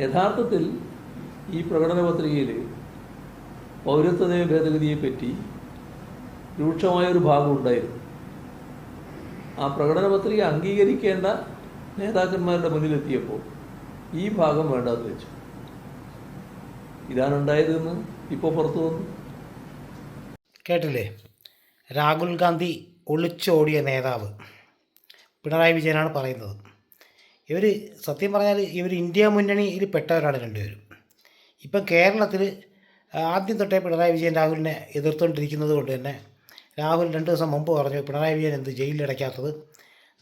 യഥാർത്ഥത്തിൽ ഈ പ്രകടന പത്രികയിൽ പൗരത്വ നിയമ ഭേദഗതിയെപ്പറ്റി രൂക്ഷമായൊരു ഭാഗം ഉണ്ടായിരുന്നു. ആ പ്രകടന പത്രിക അംഗീകരിക്കേണ്ട നേതാക്കന്മാരുടെ മുന്നിലെത്തിയപ്പോൾ ഈ ഭാഗം വേണ്ടാന്ന് വെച്ചു. ഇതാണ് ഉണ്ടായതെന്ന് ഇപ്പോൾ പുറത്തു വന്നു. കേട്ടില്ലേ? രാഹുൽ ഗാന്ധി ഒളിച്ചോടിയ നേതാവ് പിണറായി വിജയനാണ് പറയുന്നത്. ഇവർ സത്യം പറഞ്ഞാൽ ഇവർ ഇന്ത്യ മുന്നണിയിൽ പെട്ടവരാണ് രണ്ടുപേരും. ഇപ്പം കേരളത്തിൽ ആദ്യം തൊട്ടേ പിണറായി വിജയൻ രാഹുലിനെ എതിർത്തുകൊണ്ടിരിക്കുന്നത് കൊണ്ട് തന്നെ രാഹുൽ രണ്ട് ദിവസം മുമ്പ് പറഞ്ഞു പിണറായി വിജയൻ എന്ത് ജയിലിലടയ്ക്കാത്തത്?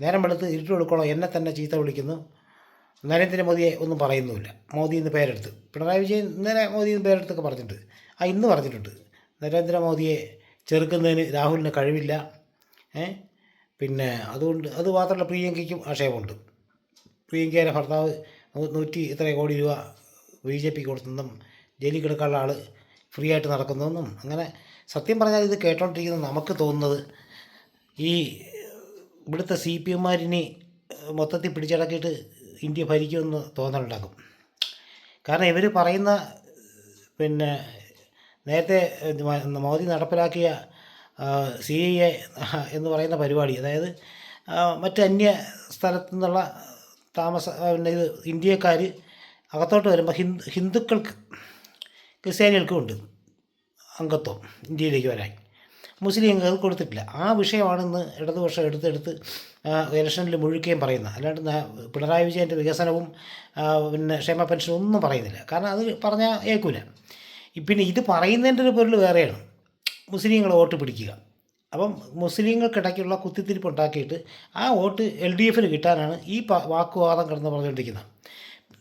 നേരം വെളുത്ത് ഇരുട്ട് കൊടുക്കണോ? എന്നെ തന്നെ ചീത്ത വിളിക്കുന്നു. നരേന്ദ്രമോദിയെ ഒന്നും പറയുന്നുമില്ല. മോദി ഇന്ന് പേരെടുത്ത്. പിണറായി വിജയൻ ഇന്നലെ മോദി ഇന്ന് പേരെടുത്തൊക്കെ പറഞ്ഞിട്ടുണ്ട്. ആ ഇന്ന് പറഞ്ഞിട്ടുണ്ട്. നരേന്ദ്രമോദിയെ ചെറുക്കുന്നതിന് രാഹുലിന് കഴിവില്ല. പിന്നെ അതുകൊണ്ട് അത് മാത്രമല്ല പ്രിയങ്കയ്ക്കും ആക്ഷേപമുണ്ട്. പ്രിയങ്കയുടെ ഭർത്താവ് നൂറ്റി ഇത്ര കോടി രൂപ ബി ജെ പിക്ക് കൊടുത്തെന്നും ജയിലിൽ കിടക്കാനുള്ള ആൾ ഫ്രീ ആയിട്ട് നടക്കുന്നതെന്നും അങ്ങനെ സത്യം പറഞ്ഞാൽ ഇത് കേട്ടോണ്ടിരിക്കുന്നത് നമുക്ക് തോന്നുന്നത് ഈ ഇവിടുത്തെ സി പി എമ്മാരിനി മൊത്തത്തിൽ പിടിച്ചടക്കിയിട്ട് ഇന്ത്യ ഭരിക്കുമെന്ന് തോന്നലുണ്ടാക്കും കാരണം ഇവർ പറയുന്ന പിന്നെ നേരത്തെ മോദി നടപ്പിലാക്കിയ സി എ എന്ന് പറയുന്ന പരിപാടി അതായത് മറ്റന്യ സ്ഥലത്തു നിന്നുള്ള താമസ ഇത് ഇന്ത്യക്കാർ അകത്തോട്ട് വരുമ്പോൾ ഹിന്ദു ഹിന്ദുക്കൾക്ക് ക്രിസ്ത്യാനികൾക്കും ഉണ്ട് അംഗത്വം ഇന്ത്യയിലേക്ക് വരാൻ. മുസ്ലിങ്ങൾക്ക് കൊടുത്തിട്ടില്ല. ആ വിഷയമാണ് ഇന്ന് ഇടതുപക്ഷം എടുത്തെടുത്ത് ഇലക്ഷനിൽ മുഴുക്കുകയും പറയുന്നത്. അല്ലാണ്ട് പിണറായി വിജയന്റെ വികസനവും പിന്നെ ക്ഷേമ പെൻഷനും ഒന്നും പറയുന്നില്ല. കാരണം അത് പറഞ്ഞാൽ ഏക്കൂല. പിന്നെ ഇത് പറയുന്നതിന്റെ ഒരു പൊരുൾ വേറെയാണ്. മുസ്ലിങ്ങൾ വോട്ട് പിടിക്കുക. അപ്പം മുസ്ലിങ്ങൾക്കിടയ്ക്കുള്ള കുത്തിത്തിരിപ്പ് ഉണ്ടാക്കിയിട്ട് ആ വോട്ട് എൽ ഡി എഫിന് കിട്ടാനാണ് ഈ വാക്കുവാദം കിടന്ന് പറഞ്ഞുകൊണ്ടിരിക്കുന്നത്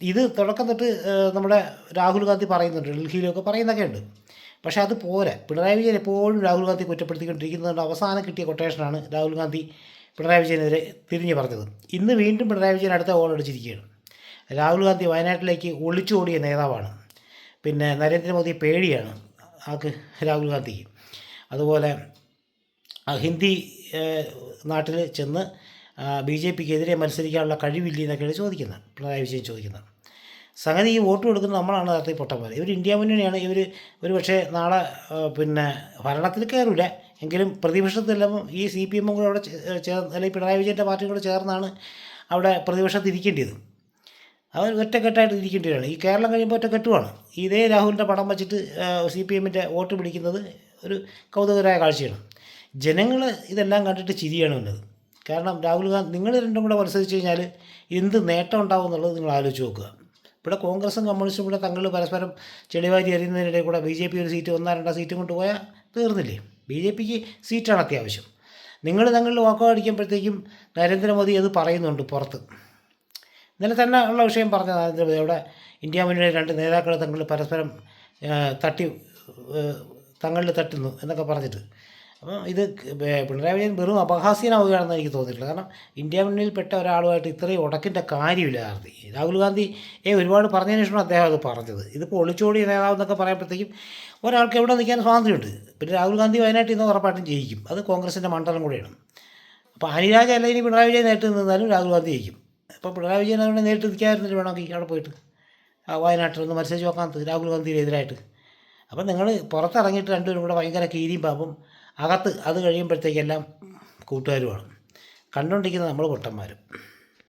ഇത് തുടക്കം തൊട്ട് നമ്മുടെ രാഹുൽ ഗാന്ധി പറയുന്നുണ്ട് ഡൽഹിയിലൊക്കെ പറയുന്നൊക്കെ ഉണ്ട് പക്ഷേ അത് പോരാ. പിണറായി വിജയൻ എപ്പോഴും രാഹുൽ ഗാന്ധി കുറ്റപ്പെടുത്തിക്കൊണ്ടിരിക്കുന്നതുകൊണ്ട് അവസാനം കിട്ടിയ കൊട്ടേഷനാണ് രാഹുൽ ഗാന്ധി പിണറായി വിജയനെതിരെ തിരിഞ്ഞു പറഞ്ഞത്. ഇന്ന് വീണ്ടും പിണറായി വിജയൻ അടുത്ത ഓൾ അടിച്ചിരിക്കുകയാണ്. രാഹുൽ ഗാന്ധി വയനാട്ടിലേക്ക് ഒളിച്ചോടിയ നേതാവാണ്. പിന്നെ നരേന്ദ്രമോദി പേടിയാണ് ആക്ക് രാഹുൽ ഗാന്ധിക്ക്. അതുപോലെ ഹിന്ദി നാട്ടിൽ ചെന്ന് ബി ജെ പിക്ക് എതിരെ മത്സരിക്കാനുള്ള കഴിവില്ല എന്നൊക്കെയാണ് ചോദിക്കുന്നത് പിണറായി വിജയൻ ചോദിക്കുന്നത് സംഗതി ഈ വോട്ട് കൊടുക്കുന്ന നമ്മളാണ് നടത്തി പൊട്ടന്മാർ ഇവർ ഇന്ത്യ മുന്നണിയാണ്. ഇവർ ഒരു പക്ഷേ നാളെ പിന്നെ ഭരണത്തിൽ കയറില്ല എങ്കിലും പ്രതിപക്ഷത്തിലെല്ലാം ഈ സി പി എമ്മും കൂടെ അവിടെ ചേർന്ന് അല്ലെങ്കിൽ പിണറായി വിജയന്റെ പാർട്ടിയും കൂടെ ചേർന്നാണ് അവിടെ പ്രതിപക്ഷത്തിരിക്കേണ്ടത് അവർ ഒറ്റക്കെട്ടായിട്ട് ഇരിക്കേണ്ടതാണ് ഈ കേരളം കഴിയുമ്പോൾ ഒറ്റക്കെട്ടുമാണ് ഇതേ രാഹുലിന്റെ പടം വച്ചിട്ട് സി പി എമ്മിന്റെ വോട്ട് പിടിക്കുന്നത് ഒരു കൗതുകരായ കാഴ്ചയാണ്. ജനങ്ങൾ ഇതെല്ലാം കണ്ടിട്ട് ചിരിയാണ് വന്നത് കാരണം രാഹുൽ ഗാന്ധി നിങ്ങൾ രണ്ടും കൂടെ മത്സരിച്ച് കഴിഞ്ഞാൽ എന്ത് നേട്ടം ഉണ്ടാവും എന്നുള്ളത് നിങ്ങൾ ആലോചിച്ച് നോക്കുക. ഇവിടെ കോൺഗ്രസും കമ്മ്യൂണിസ്റ്റും കൂടെ തങ്ങൾ പരസ്പരം ചെളിവാരി എറിയുന്നതിനിടെ കൂടെ ബി ജെ പി ഒരു സീറ്റ് ഒന്നാ രണ്ടാം സീറ്റും കൊണ്ട് പോയാൽ തീർന്നില്ലേ? ബി ജെ പിക്ക് സീറ്റാണ് അത്യാവശ്യം. നിങ്ങൾ തങ്ങളിൽ വാക്കോ അടിക്കുമ്പോഴത്തേക്കും നരേന്ദ്രമോദി അത് പറയുന്നുണ്ട് പുറത്ത്. ഇന്നലെ തന്നെ ഉള്ള വിഷയം പറഞ്ഞ നരേന്ദ്രമോദി. അവിടെ ഇന്ത്യ മുന്നണിയുടെ രണ്ട് നേതാക്കൾ തങ്ങൾ പരസ്പരം തട്ടി തങ്ങളിൽ തട്ടുന്നു എന്നൊക്കെ പറഞ്ഞിട്ട്. അപ്പം ഇത് പിണറായി വിജയൻ വെറും അപഹാസ്യനാവുകയാണെന്ന് എനിക്ക് തോന്നിയിട്ടില്ല. കാരണം ഇന്ത്യ മുന്നിൽപ്പെട്ട ഒരാളുമായിട്ട് ഇത്രയും ഉടക്കിന്റെ കാര്യമില്ല ഗാന്ധി രാഹുൽ ഗാന്ധി ഏ ഒരുപാട് പറഞ്ഞതിന് ശേഷമാണ് അദ്ദേഹം അത് പറഞ്ഞത്. ഇതിപ്പോൾ ഒളിച്ചോടിയ നേതാവ് എന്നൊക്കെ പറയുമ്പോഴത്തേക്കും ഒരാൾക്ക് എവിടെ നിൽക്കാൻ സ്വാതന്ത്ര്യമുണ്ട്? പിന്നെ രാഹുൽ ഗാന്ധി വയനാട്ടിൽ നിന്ന് ഉറപ്പായിട്ടും ജയിക്കും. അത് കോൺഗ്രസിന്റെ മണ്ഡലം കൂടെയാണ്. അപ്പോൾ അനിരാജ അല്ല ഇനി പിണറായി വിജയൻ നേരിട്ട് നിന്നാലും രാഹുൽ ഗാന്ധി ജയിക്കും. അപ്പോൾ പിണറായി വിജയൻ അവിടെ നേരിട്ട് നിൽക്കാതിരുന്നിട്ട് വേണമെങ്കിൽ അവിടെ പോയിട്ട് വയനാട്ടിൽ ഒന്ന് മത്സരിച്ച് നോക്കാൻ രാഹുൽ ഗാന്ധിയുടെ എതിരായിട്ട്. അപ്പം നിങ്ങൾ പുറത്തിറങ്ങിയിട്ട് രണ്ടുപേരും കൂടെ ഭയങ്കര കീരിയും പാമ്പും അകത്ത് അത് കഴിയുമ്പോഴത്തേക്കെല്ലാം കൂട്ടുകാരുമാണ്. കണ്ടുകൊണ്ടിരിക്കുന്നത് നമ്മൾ പൊട്ടന്മാരും.